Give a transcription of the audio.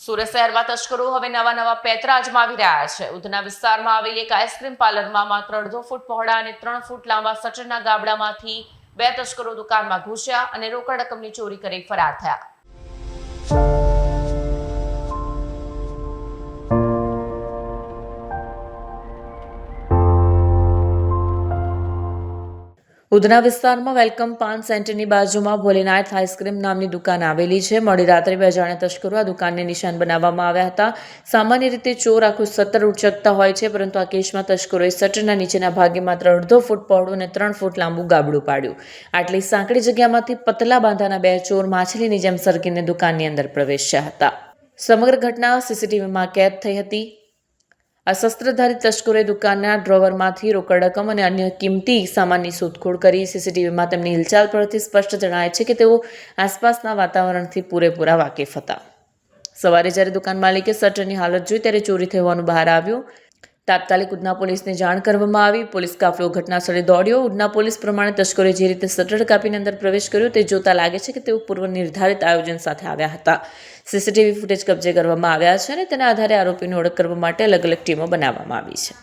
સુરત શહેરમાં તસ્કરો હવે નવા નવા પેતરા અજમાવી રહ્યા છે. ઉધના વિસ્તારમાં આવેલી એક આઈસ્ક્રીમ પાર્લરમાં માત્ર અડધો ફૂટ પહોળા અને ત્રણ ફૂટ લાંબા સટરના ગાબડામાંથી બે તસ્કરો દુકાનમાં ઘૂસ્યા અને રોકડ રકમની ચોરી કરી ફરાર થયા. ઉધના વિસ્તારમાં વેલકમ પાન સેન્ટરની બાજુમાં ભોલેનાથ આઈસ્ક્રીમ નામની દુકાન આવેલી છે. મોડી રાત્રે બે જાણે તસ્કરો આ દુકાનને નિશાન બનાવવામાં આવ્યા હતા. સામાન્ય રીતે ચોર આખું સત્તર ઉચકતા હોય છે, પરંતુ આ કેસમાં તસ્કરોએ સટરના નીચેના ભાગે માત્ર અડધો ફૂટ પહોળું અને ત્રણ ફૂટ લાંબુ ગાબડું પાડ્યું. આટલી સાંકડી જગ્યામાંથી પતલા બાંધાના બે ચોર માછલીની જેમ સરકીને દુકાનની અંદર પ્રવેશ્યા હતા. સમગ્ર ઘટના સીસીટીવીમાં કેદ થઈ હતી. આ શસ્ત્રધારી તસ્કરોએ દુકાનના ડ્રોવરમાંથી રોકડ રકમ અને અન્ય કિંમતી સામાનની શોધખોળ કરી. સીસીટીવીમાં તેમની હિલચાલ પરથી સ્પષ્ટ જણાય છે કે તેઓ આસપાસના વાતાવરણથી પૂરેપૂરા વાકેફ હતા. સવારે જ્યારે દુકાન માલિકે શટરની હાલત જોઈ, ત્યારે ચોરી થઈ હોવાનું બહાર આવ્યું. તાત્કાલિક ઉધના પોલીસને જાણ કરવામાં આવી. પોલીસ કાફલો ઘટના સ્થળે દોડ્યો. ઉધના પોલીસ પ્રમાણે તસ્કરોએ જે રીતે શટર કાપીને અંદર પ્રવેશ કર્યો તે જોતા લાગે છે કે તેઓ પૂર્વ નિર્ધારિત આયોજન સાથે આવ્યા હતા. સીસીટીવી ફૂટેજ કબજે કરવામાં આવ્યા છે અને તેના આધારે આરોપીની ઓળખ કરવા માટે અલગ અલગ ટીમો બનાવવામાં આવી છે.